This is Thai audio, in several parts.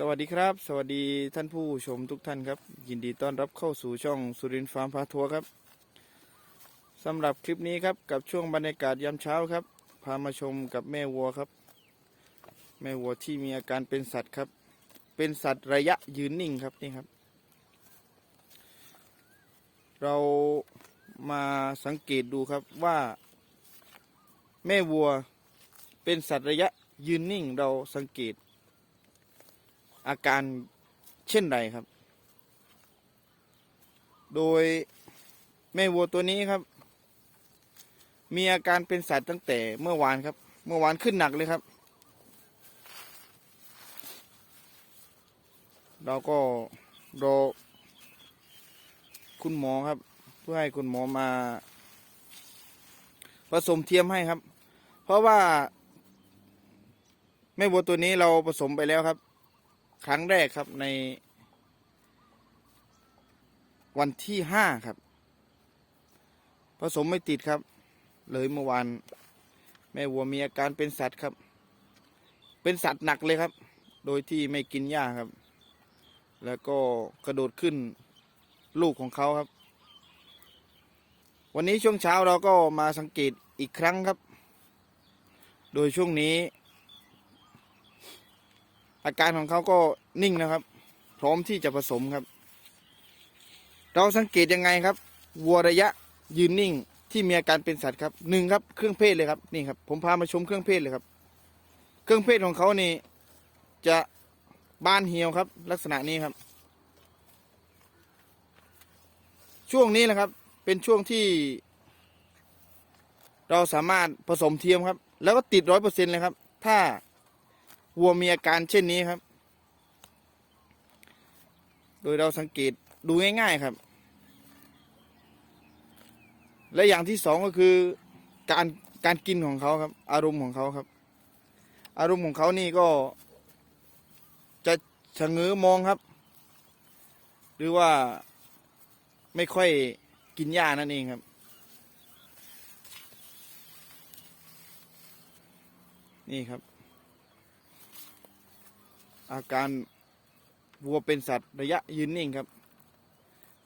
สวัสดีครับ สวัสดีท่านผู้ชมทุกท่านครับ ยินดีต้อนรับเข้าสู่ช่องสุรินทร์ฟาร์มพาทัวร์ครับสำหรับคลิปนี้ครับกับช่วงบรรยากาศยามเช้าครับ พามาชมกับแม่วัวครับ แม่วัวที่มีอาการเป็นสัตว์ครับ เป็นสัตว์ระยะยืนนิ่งครับนี่ครับ เรามาสังเกตดูครับว่า แม่วัวเป็นสัตว์ระยะยืนนิ่งเราสังเกต อาการเช่นไรครับ โดยแม่วัวตัวนี้ครับ มีอาการเป็นสัตว์ตั้งแต่เมื่อวานครับ เมื่อวานขึ้นหนักเลยครับ เราก็รอคุณหมอครับ เพื่อให้คุณหมอมาผสมเทียมให้ครับ เพราะว่าแม่วัวตัวนี้เราผสมไปแล้วครับ ครั้งแรกครับใน วันที่ห้าครับ ผสมไม่ติดครับ เลยเมื่อวาน แม่วัวมีอาการเป็นสัตว์ครับ เป็นสัตว์หนักเลยครับ โดยที่ไม่กินหญ้าครับ แล้วก็กระโดดขึ้นลูกของเขาครับ วันนี้ช่วงเช้าเราก็มาสังเกตอีกครั้งครับ โดยช่วงนี้ อาการของเขาก็นิ่งนะครับ พร้อมที่จะผสมครับ เราสังเกตยังไงครับ วัวระยะยืนนิ่งที่มีอาการเป็นสัตว์ครับหนึ่งครับเครื่องเพศเลยครับนี่ครับ ผมพามาชมเครื่องเพศเลยครับ เครื่องเพศของเขานี่จะบานเหี่ยวครับ ลักษณะนี้ครับ ช่วงนี้แหละครับ เป็นช่วงที่ เราสามารถผสมเทียมครับ แล้วก็ติดร้อยเปอร์เซ็นต์เลยครับ ถ้า วัวมีอาการเช่นนี้ครับ โดยเราสังเกตดูง่าย ๆครับ และอย่างที่สองก็คือการการกินของเขาครับ อารมณ์ของเขาครับ อารมณ์ของเขานี่ก็ จะชะเง้อมองครับ หรือว่าไม่ค่อยกินหญ้านั่นเองครับนี่ครับ อาการวัวเป็นสัตว์ระยะยืนนิ่งครับ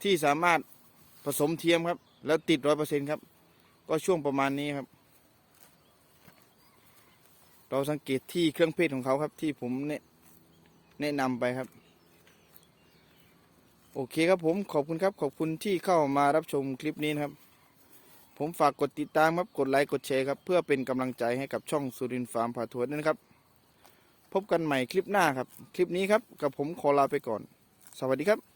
ที่สามารถผสมเทียมครับ แล้วติดร้อยเปอร์เซ็นครับ ก็ช่วงประมาณนี้ครับ เราสังเกตที่เครื่องเพศของเขาครับที่ผมแนะนำไปครับ โอเคครับผมขอบคุณครับ ขอบคุณที่เข้ามารับชมคลิปนี้นครับผมฝากกดติดตามครับ กดไลค์ กดแชร์ครับ เพื่อเป็นกำลังใจให้กับช่องสุรินทร์ฟาร์มพาทัวร์ด้วยนะครับ พบกันใหม่คลิปหน้าครับ คลิปนี้ครับกับผมขอลาไปก่อน สวัสดีครับ